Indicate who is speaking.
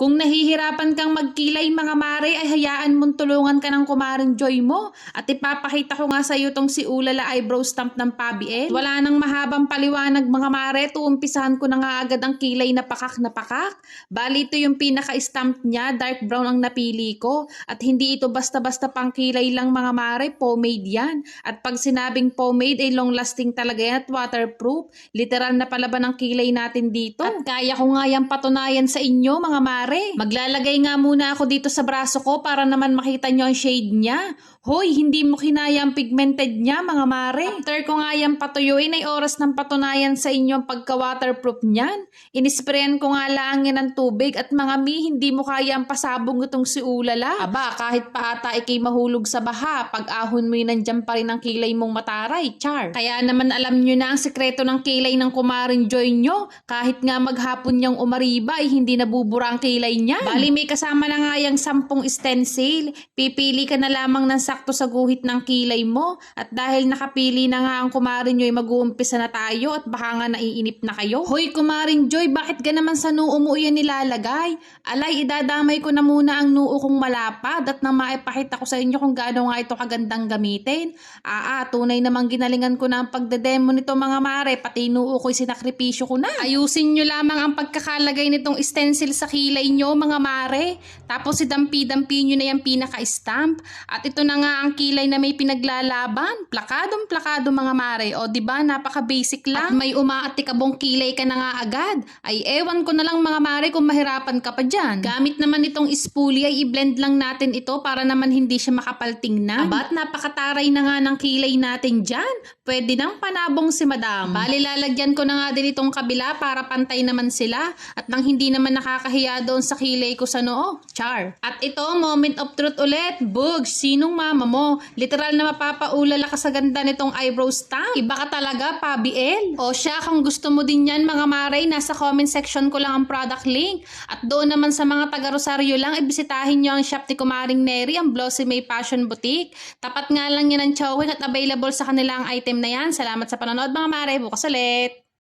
Speaker 1: Kung nahihirapan kang magkilay mga mare ay hayaan mong tulungan ka ng kumaring Joy mo at ipapakita ko nga sa iyo tong si Ulala eyebrow stamp ng Pabiel. Wala nang mahabang paliwanag mga mare, tuumpisahan ko na nga agad ang kilay na pakak na pakak. Bali ito yung pinaka-stamp niya, dark brown ang napili ko at hindi ito basta-basta pang kilay lang mga mare, pomade yan. At pag sinabing pomade ay long lasting talaga yan at waterproof. Literal na palaban ang kilay natin dito. At kaya ko nga yan patunayan sa inyo mga mare. Maglalagay nga muna ako dito sa braso ko para naman makita nyo ang shade niya. Hoy, hindi mo kinaya ang pigmented niya mga mare. After ko nga yan patuyuin ay oras ng patunayan sa inyo ang pagka-waterproof niyan. Inisprayan ko nga lang yan ng tubig at mga mi, hindi mo kaya ang pasabong itong si Ulala. Aba, kahit pa ata ikay mahulog sa baha, pag ahon mo yun nandyan pa rin ang kilay mong mataray, char. Kaya naman alam nyo na ang sekreto ng kilay ng kumaring Joy nyo. Kahit nga maghapon niyang umariba ay hindi nabubura ang kilay niya. Bali may kasama na nga yung sampung stencil. Pipili ka na lamang ng sakto sa guhit ng kilay mo. At dahil nakapili na nga ang kumarin nyo ay mag-uumpisa na tayo at baka nga naiinip na kayo. Hoy kumaring Joy, bakit ka naman sa noo mo yan nilalagay? Alay, idadamay ko na muna ang noo kong malapad at nang maipakita ko sa inyo kung gaano nga ito kagandang gamitin. Aa, tunay namang ginalingan ko na ang pagdedemo nito mga mare, pati noo ko'y sinakripisyo ko na. Ayusin nyo lamang ang pagkakalagay nitong stencil sa kilay nyo mga mare. Tapos idampi-dampi nyo na yung pinaka-stamp. At ito na nga ang kilay na may pinaglalaban. Plakadong plakado mga mare. O ba napaka-basic lang. At may umaatikabong kilay ka na nga agad. Ay ewan ko na lang mga mare kung mahirapan ka pa dyan. Gamit naman itong spoolie ay i-blend lang natin ito para naman hindi siya makapal tingnan. Abat napakataray na nga ng kilay natin dyan. Pwede nang panabong si madam. Bali lalagyan ko na nga din itong kabila para pantay naman sila. At nang hindi naman nakakahiya doon sa kilay ko sa noo. Char. At ito, moment of truth ulit. Bugs, sinong mama mo? Literal na mapapaulala ka sa ganda nitong eyebrow stamp. Iba ka talaga, Pabiel. O siya, kung gusto mo din yan mga maray, nasa comment section ko lang ang product link. At doon naman sa mga taga Rosario lang, ibisitahin nyo ang shop ni Kumaring Neri, ang Blossy May Fashion Boutique. Tapat nga lang yan ang Chowing at available sa kanilang item na yan. Salamat sa panonood mga maray. Bukas ulit.